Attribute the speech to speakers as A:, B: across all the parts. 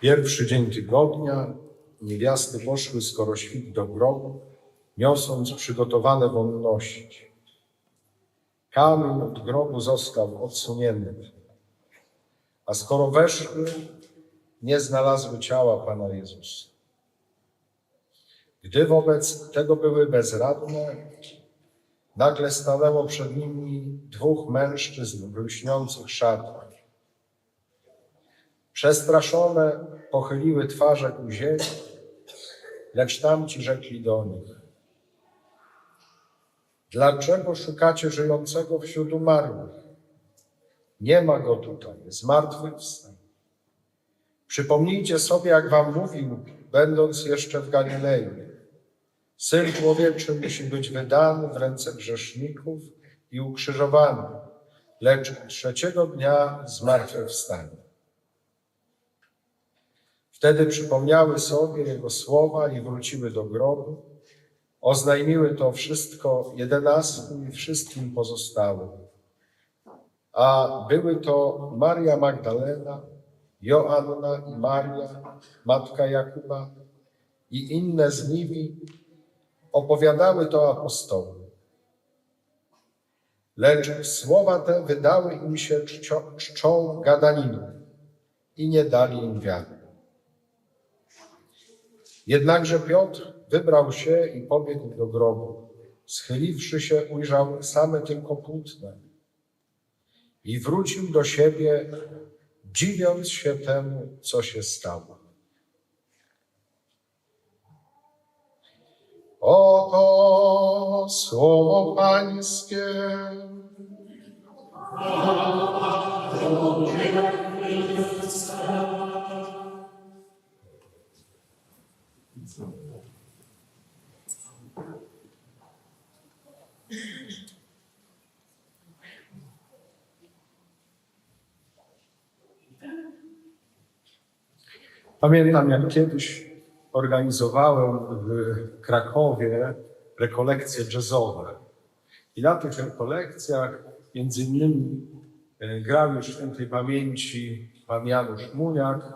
A: Pierwszy dzień tygodnia niewiasty poszły skoro świt do grobu, niosąc przygotowane wonności. Kamień od grobu został odsunięty, a skoro weszły, nie znalazły ciała Pana Jezusa. Gdy wobec tego były bezradne, nagle stanęło przed nimi dwóch mężczyzn w lśniących szatach. Przestraszone pochyliły twarze ku ziemi, lecz tamci rzekli do nich: Dlaczego szukacie żyjącego wśród umarłych? Nie ma go tutaj, zmartwychwstał. Przypomnijcie sobie, jak wam mówił, będąc jeszcze w Galilei. Syn człowieczy musi być wydany w ręce grzeszników i ukrzyżowany, lecz trzeciego dnia zmartwychwstanie. Wtedy przypomniały sobie jego słowa i wróciły do grobu. Oznajmiły to wszystko jedenastu i wszystkim pozostałym. A były to Maria Magdalena, Joanna i Maria, matka Jakuba i inne z nimi opowiadały to apostołom. Lecz słowa te wydały im się czczą gadaniną i nie dali im wiary. Jednakże Piotr wybrał się i pobiegł do grobu. Schyliwszy się, ujrzał same tylko płótna i wrócił do siebie, dziwiąc się temu, co się stało. Oto słowo Pańskie. Pamiętam, jak kiedyś organizowałem w Krakowie rekolekcje jazzowe. I na tych rekolekcjach między innymi e, grał już świętej pamięci pan Janusz Muniak,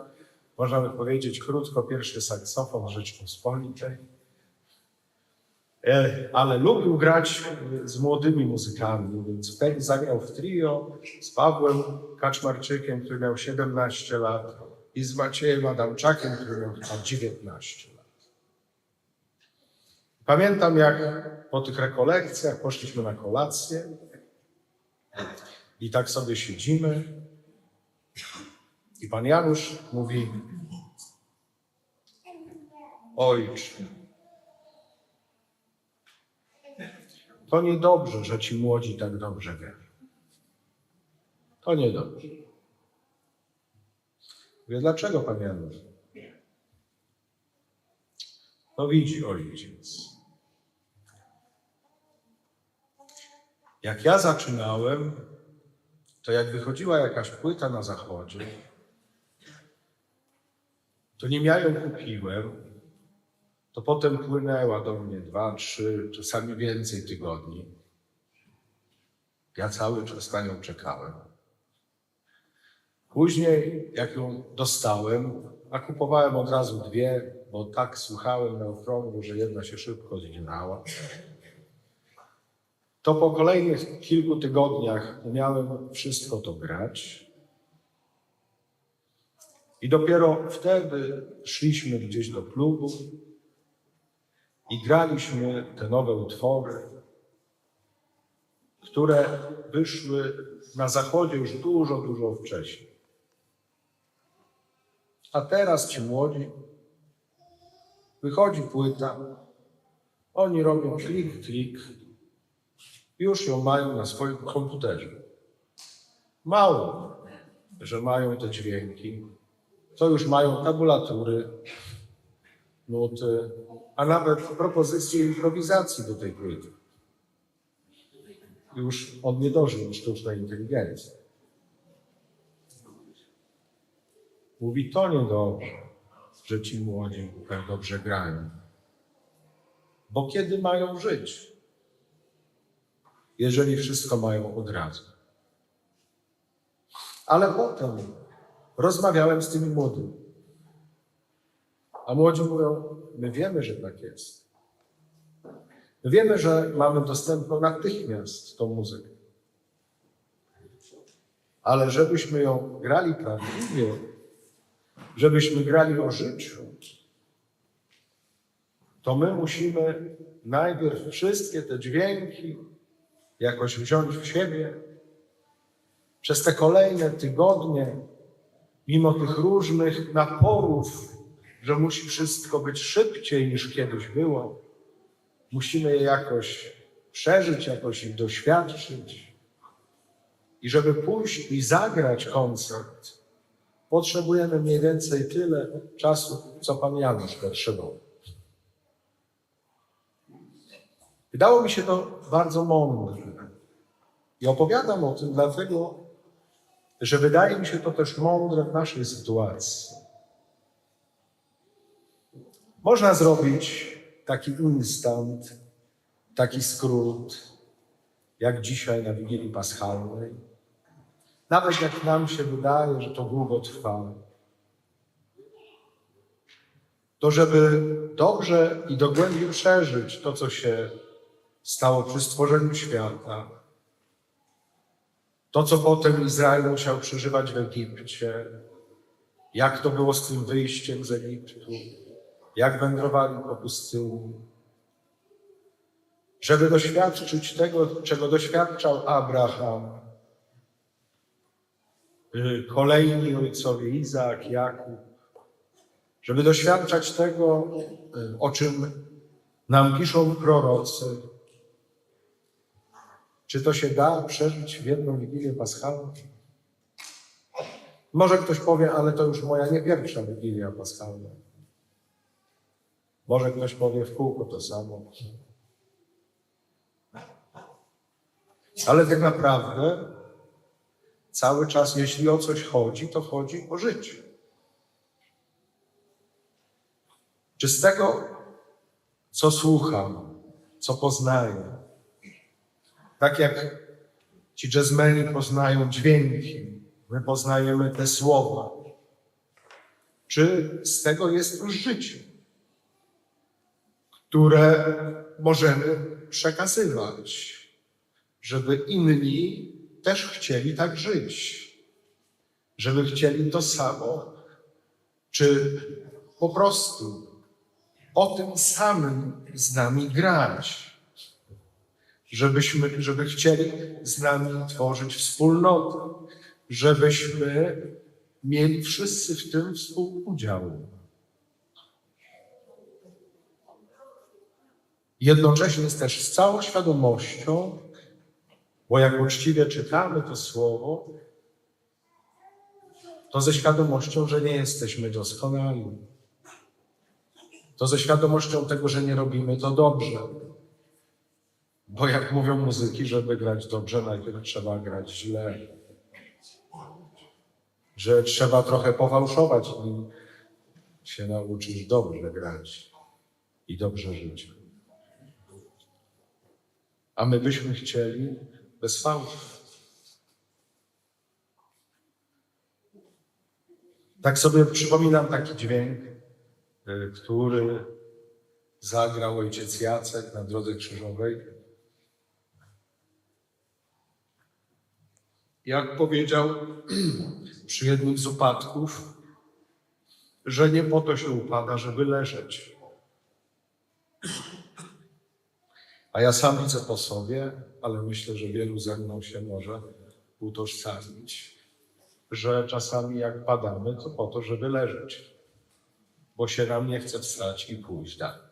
A: można by powiedzieć krótko, pierwszy saksofon Rzeczpospolitej. E, Ale lubił grać e, z młodymi muzykami, więc wtedy zagrał w trio z Pawłem Kaczmarczykiem, który miał 17 lat i z Maciejem Adamczakiem, który miał chyba 19 lat. Pamiętam, jak po tych rekolekcjach poszliśmy na kolację i tak sobie siedzimy i pan Janusz mówi Ojcze, to niedobrze, że ci młodzi tak dobrze wierzą. To niedobrze. Mówię, dlaczego pan Janusz? No widzi ojciec. Jak ja zaczynałem, to jak wychodziła jakaś płyta na zachodzie, to nim ja ją kupiłem, to potem płynęła do mnie dwa, trzy, czasami więcej tygodni. Ja cały czas na nią czekałem. Później, jak ją dostałem, a kupowałem od razu dwie, bo tak słuchałem na że jedna się szybko zginęła, to po kolejnych kilku tygodniach umiałem wszystko to grać. I dopiero wtedy szliśmy gdzieś do klubu i graliśmy te nowe utwory, które wyszły na zachodzie już dużo, dużo wcześniej. A teraz ci młodzi, wychodzi płyta, oni robią klik, klik, już ją mają na swoim komputerze. Mało, że mają te dźwięki, to już mają tabulatury, nuty, a nawet propozycje improwizacji do tej płyty. Już on nie dożył sztucznej inteligencji. Mówi, to niedobrze, że ci młodzi tak dobrze grają. Bo kiedy mają żyć, jeżeli wszystko mają od razu? Ale potem rozmawiałem z tymi młodymi. A młodzi mówią, my wiemy, że tak jest. My wiemy, że mamy dostępną natychmiast tą muzykę. Ale żebyśmy ją grali prawidłowo, żebyśmy grali o życiu, to my musimy najpierw wszystkie te dźwięki jakoś wziąć w siebie. Przez te kolejne tygodnie, mimo tych różnych naporów, że musi wszystko być szybciej niż kiedyś było, musimy je jakoś przeżyć, jakoś ich doświadczyć. I żeby pójść i zagrać koncert, potrzebujemy mniej więcej tyle czasu, co pan Janusz potrzebował. Wydało mi się to bardzo mądre. I opowiadam o tym dlatego, że wydaje mi się to też mądre w naszej sytuacji. Można zrobić taki instant, taki skrót, jak dzisiaj na Wigilii Paschalnej. Nawet jak nam się wydaje, że to długo trwa, to żeby dobrze i dogłębnie przeżyć to, co się stało przy stworzeniu świata, to, co potem Izrael musiał przeżywać w Egipcie, jak to było z tym wyjściem z Egiptu, jak wędrowali po pustyni, żeby doświadczyć tego, czego doświadczał Abraham, kolejni ojcowie Izaak, Jakub, żeby doświadczać tego, y, o czym nam piszą prorocy. Czy to się da przeżyć w jedną Wigilię Paschalną? Może ktoś powie, ale to już moja nie pierwsza Wigilia Paschalna. Może ktoś powie w kółko to samo. Ale tak naprawdę cały czas, jeśli o coś chodzi, to chodzi o życie. Czy z tego, co słucham, co poznaję, tak jak ci jazzmeni poznają dźwięki, my poznajemy te słowa, czy z tego jest życie, które możemy przekazywać, żeby inni też chcieli tak żyć, żeby chcieli to samo, czy po prostu o tym samym z nami grać, żebyśmy, żeby chcieli z nami tworzyć wspólnotę, żebyśmy mieli wszyscy w tym współudział. Jednocześnie też z całą świadomością, bo jak uczciwie czytamy to słowo, to ze świadomością, że nie jesteśmy doskonali. To ze świadomością tego, że nie robimy to dobrze. Bo jak mówią muzyki, żeby grać dobrze, najpierw trzeba grać źle. Że trzeba trochę powałszować i się nauczyć dobrze grać i dobrze żyć. A my byśmy chcieli bez fałszu. Tak sobie przypominam taki dźwięk, y, który zagrał ojciec Jacek na drodze krzyżowej. Jak powiedział przy jednym z upadków, że nie po to się upada, żeby leżeć. A ja sam widzę po sobie, ale myślę, że wielu ze mną się może utożsamić, że czasami jak padamy, to po to, żeby leżeć, bo się nam nie chce wstać i pójść dalej.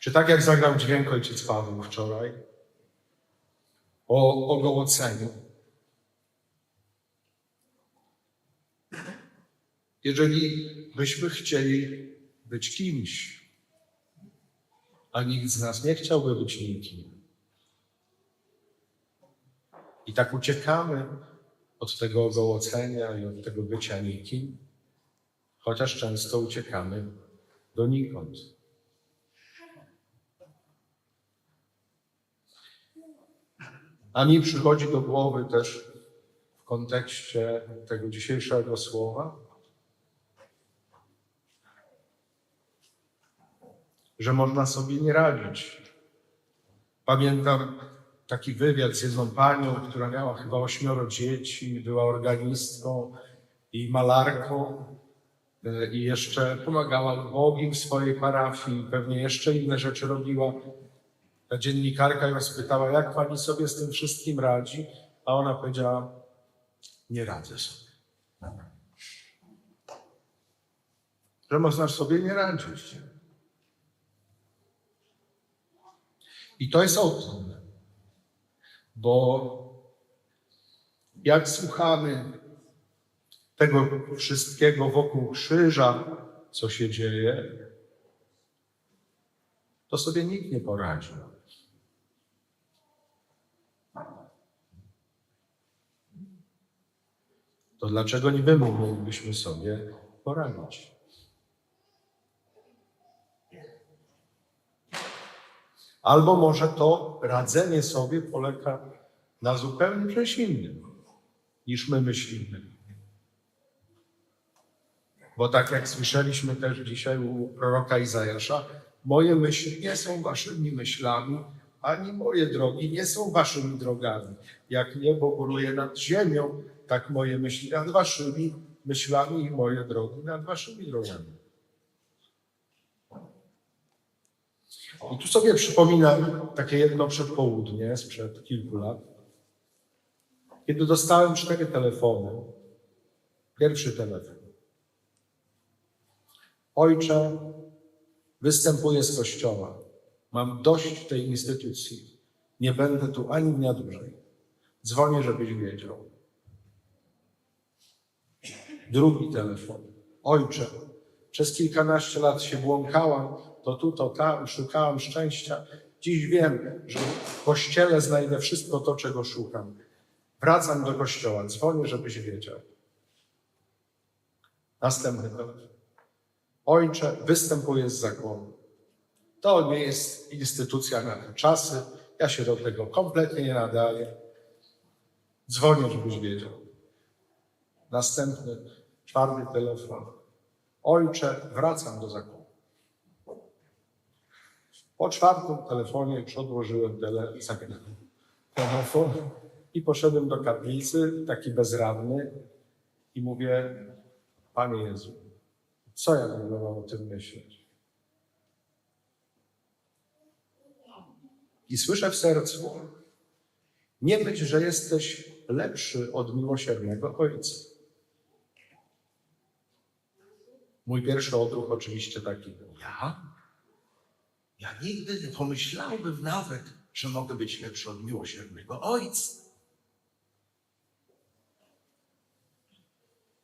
A: Czy tak jak zagrał dźwięk ojciec Paweł wczoraj o ogołoceniu? Jeżeli byśmy chcieli być kimś, a nikt z nas nie chciałby być nikim. I tak uciekamy od tego ogołocenia i od tego bycia nikim, chociaż często uciekamy donikąd. A mi przychodzi do głowy też w kontekście tego dzisiejszego słowa, że można sobie nie radzić. Pamiętam taki wywiad z jedną panią, która miała chyba ośmioro dzieci, była organistką i malarką e, i jeszcze pomagała ubogim w swojej parafii, pewnie jeszcze inne rzeczy robiła. Ta dziennikarka ją spytała, jak pani sobie z tym wszystkim radzi, a ona powiedziała, nie radzę sobie. Że można sobie nie radzić. I to jest okrutne, bo jak słuchamy tego wszystkiego wokół krzyża, co się dzieje, to sobie nikt nie poradzi. To dlaczego nie my moglibyśmy sobie poradzić? Albo może to radzenie sobie polega na zupełnie czymś innym, niż my myślimy. Bo tak jak słyszeliśmy też dzisiaj u proroka Izajasza, moje myśli nie są waszymi myślami, ani moje drogi nie są waszymi drogami. Jak niebo góruje nad ziemią, tak moje myśli nad waszymi myślami i moje drogi nad waszymi drogami. I tu sobie przypominam takie jedno przedpołudnie sprzed kilku lat, kiedy dostałem cztery telefony. Pierwszy telefon. Ojcze, występuję z kościoła. Mam dość tej instytucji. Nie będę tu ani dnia dłużej. Dzwonię, żebyś wiedział. Drugi telefon. Ojcze, przez kilkanaście lat się błąkałam, to tu, to tam, szukałam szczęścia. Dziś wiem, że w kościele znajdę wszystko to, czego szukam. Wracam do kościoła, dzwonię, żebyś wiedział. Następny telefon. Ojcze, występuję z zakonu. To nie jest instytucja na te czasy. Ja się do tego kompletnie nie nadaję. Dzwonię, żebyś wiedział. Następny, czwarty telefon. Ojcze, wracam do zakonu. Po czwartym telefonie już odłożyłem tele, telefon i poszedłem do kaplicy, taki bezradny, i mówię, Panie Jezu, co ja będę mam o tym myśleć? I słyszę w sercu, nie myśl, że jesteś lepszy od miłosiernego Ojca. Mój pierwszy odruch oczywiście taki.
B: Ja? Ja nigdy nie pomyślałbym nawet, że mogę być lepszy od miłosiernego ojca.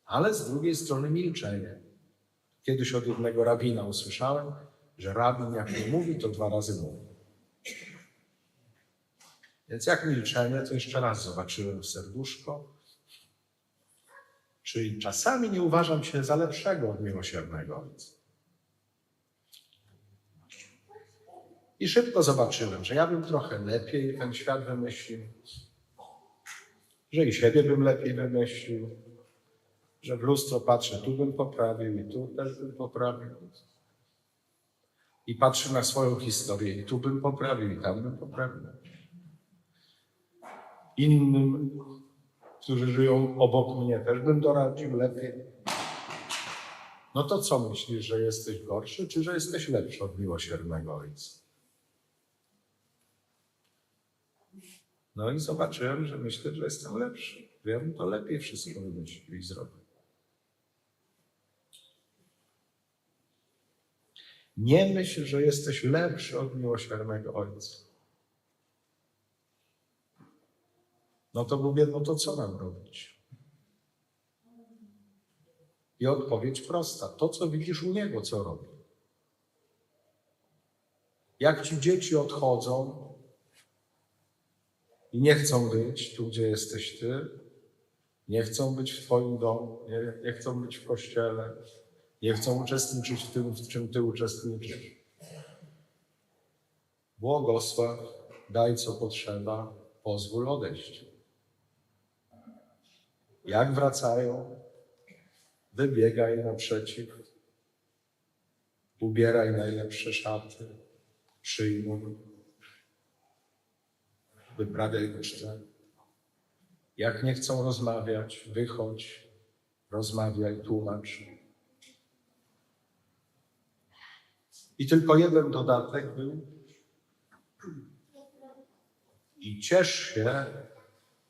A: Ale z drugiej strony milczenie. Kiedyś od jednego rabina usłyszałem, że rabin jak nie mówi, to dwa razy mówi. Więc jak milczenie, to jeszcze raz zobaczyłem w serduszko. Czyli czasami nie uważam się za lepszego od miłosiernego Ojca. I szybko zobaczyłem, że ja bym trochę lepiej ten świat wymyślił, że i siebie bym lepiej wymyślił, że w lustro patrzę, tu bym poprawił i tu też bym poprawił. I patrzę na swoją historię i tu bym poprawił i tam bym poprawił. Innym, którzy żyją obok mnie, też bym doradził lepiej. No to co myślisz, że jesteś gorszy, czy że jesteś lepszy od miłosiernego Ojca? No i zobaczyłem, że myślę, że jestem lepszy. bym to lepiej wszystko wymyślił i zrobił. Nie myśl, że jesteś lepszy od miłosiernego Ojca. No to mówię, no to co mam robić? I odpowiedź prosta. To, co widzisz u Niego, co robi. Jak ci dzieci odchodzą i nie chcą być tu, gdzie jesteś Ty, nie chcą być w Twoim domu, nie, nie chcą być w kościele, nie chcą uczestniczyć w tym, w czym Ty uczestniczysz. Błogosław, daj co potrzeba, pozwól odejść. Jak wracają, wybiegaj naprzeciw. ubieraj najlepsze szaty, przyjmuj, wyprawiaj ucztę. Jak nie chcą rozmawiać, wychodź, rozmawiaj, tłumacz. I tylko jeden dodatek był. I ciesz się,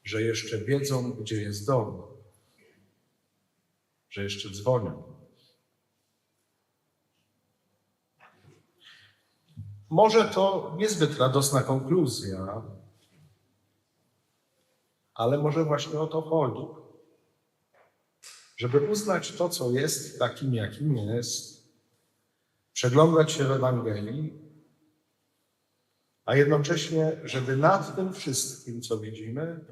A: że jeszcze wiedzą, gdzie jest dom, że jeszcze dzwonią. Może to niezbyt radosna konkluzja, ale może właśnie o to chodzi. Żeby uznać to, co jest takim, jakim jest, przeglądać się w Ewangelii, a jednocześnie, żeby nad tym wszystkim, co widzimy,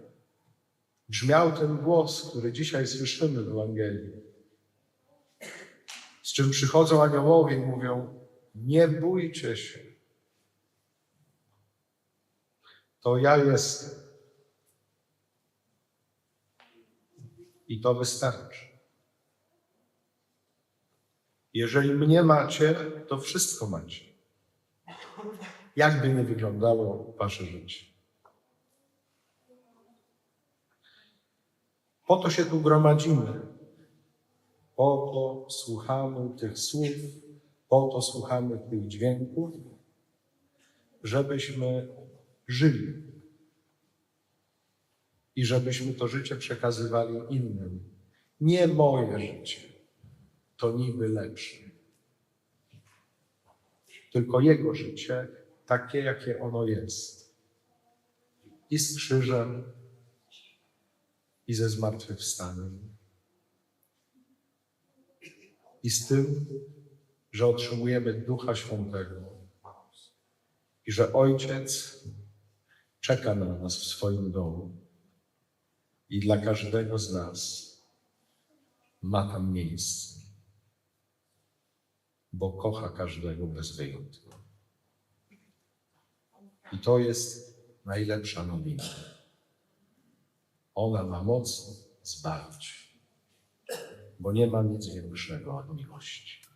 A: brzmiał ten głos, który dzisiaj słyszymy w Ewangelii. Z czym przychodzą aniołowie i mówią: Nie bójcie się. To ja jestem. I to wystarczy. Jeżeli mnie macie, to wszystko macie. Jakby nie wyglądało wasze życie. Po to się tu gromadzimy. Po to słuchamy tych słów, po to słuchamy tych dźwięków, żebyśmy żyli i żebyśmy to życie przekazywali innym. Nie moje życie, to niby lepsze, tylko Jego życie, takie jakie ono jest. I z krzyżem, i ze zmartwychwstaniem. I z tym, że otrzymujemy Ducha Świętego i że Ojciec czeka na nas w swoim domu i dla każdego z nas ma tam miejsce, bo kocha każdego bez wyjątku. I to jest najlepsza nowina. Ona ma moc zbawić, bo nie ma nic większego od miłości.